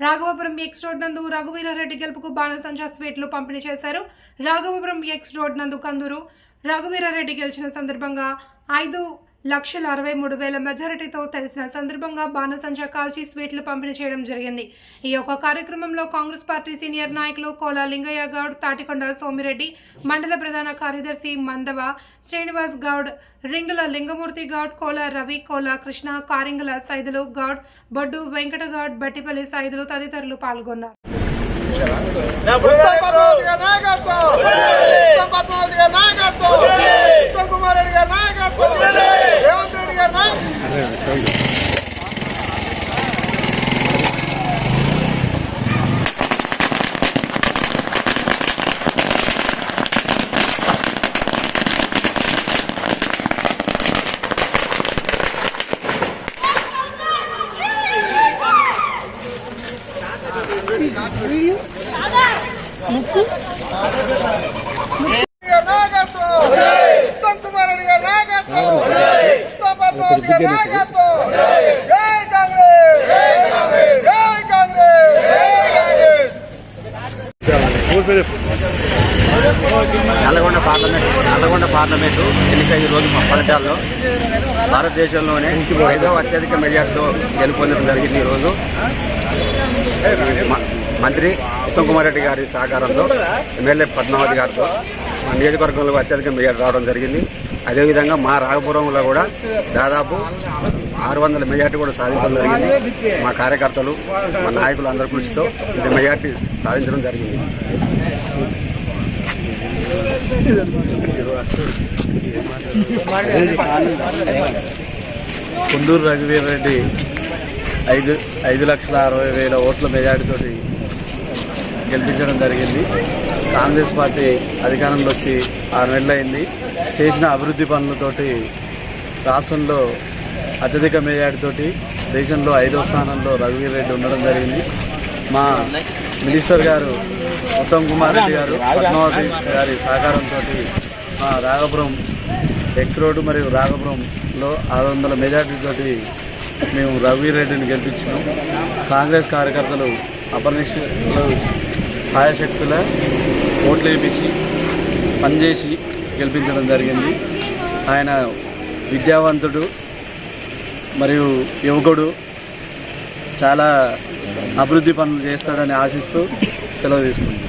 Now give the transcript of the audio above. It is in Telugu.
రాఘవపురం ఎక్స్ రోడ్ నందు రఘువీరారెడ్డి గెలుపుకు బాణసంచా స్వీట్లు పంపిణీ చేశారు. రాఘవపురం ఎక్స్ రోడ్ నందు కందూరు రఘువీరారెడ్డి గెలిచిన సందర్భంగా ఐదు లక్షల అరవై మూడు వేల మెజారిటీతో తెలిసిన సందర్భంగా బాణసంచ కాల్చి స్వీట్లు పంపిణీ చేయడం జరిగింది. ఈ యొక్క కార్యక్రమంలో కాంగ్రెస్ పార్టీ సీనియర్ నాయకులు కోలా లింగయ్య గౌడ్ తాటికొండ సోమిరెడ్డి మండల ప్రధాన కార్యదర్శి మందవ శ్రీనివాస్ గౌడ్ రింగుల లింగమూర్తి గౌడ్ కోల రవి కోల కృష్ణ కారింగల సైదులు గౌడ్ బొడ్డు వెంకట గౌడ్ బట్టిపల్లి సైదులు తదితరులు పాల్గొన్నారు పద్మావతి గారి నాయకత్వం ఉత్తమ్ పద్మావతి గారి నాయకత్వం ఉత్తమ్ కుమార్ రెడ్డి గారి నాయకత్వం రేవంత్ రెడ్డి గారి నాయకత్వం గారి నాయకత్వం ఉత్తమ్ కుమార్ రెడ్డి గారి నాయకత్వం ఉత్తమ్ పద్మావతి గారి నాయకత్వం జై కాంగ్రెస్ జై కాంగ్రెస్ జై కాంగ్రెస్ జై Congress Nalgonda parliament Nalgonda parliament ఎన్నిక ఈ రోజు ఫలితాల్లో భారతదేశంలోనే ఐదవ అత్యధిక మెజార్టీతో గెలుపొందడం జరిగింది ఈరోజు మంత్రి ఉత్తమ్ కుమార్ రెడ్డి గారి సహకారంతో ఎమ్మెల్యే పద్మావతి గారితో నియోజకవర్గంలో అత్యధిక మెజార్టీ రావడం జరిగింది. అదేవిధంగా మా రాఘపురంలో కూడా దాదాపు ఆరు వందల మెజార్టీ కూడా సాధించడం జరిగింది. మా కార్యకర్తలు మా నాయకులు అందరి కృషితో ఇది మెజార్టీ సాధించడం జరిగింది. కుందూరు రఘువీర్ ఐదు ఐదు లక్షల అరవై వేల ఓట్ల మెజార్టీతోటి గెలిపించడం జరిగింది. కాంగ్రెస్ పార్టీ అధికారంలో వచ్చి ఆరు నెలలైంది. చేసిన అభివృద్ధి పనులతోటి రాష్ట్రంలో అత్యధిక మేజార్టీతోటి దేశంలో ఐదో స్థానంలో రఘువీర్ రెడ్డి ఉండడం జరిగింది. మా మినిస్టర్ గారు ఉత్తమ్ కుమార్ రెడ్డి గారు పద్మావతి గారి సహకారంతో మా రాఘపురం ఎక్స్ రోడ్డు మరియు రాఘపురంలో ఆరు వందల మెజార్టీతోటి మేము రఘువీరెడ్డిని గెలిపించినాం. కాంగ్రెస్ కార్యకర్తలు అపరినిష్ఠులు సాయశక్తుల ఓట్లు వేపించి పనిచేసి గెలిపించడం జరిగింది. ఆయన విద్యావంతుడు మరియు యువకుడు. చాలా అభివృద్ధి పనులు చేస్తాడని ఆశిస్తూ సెలవు తీసుకుంటాం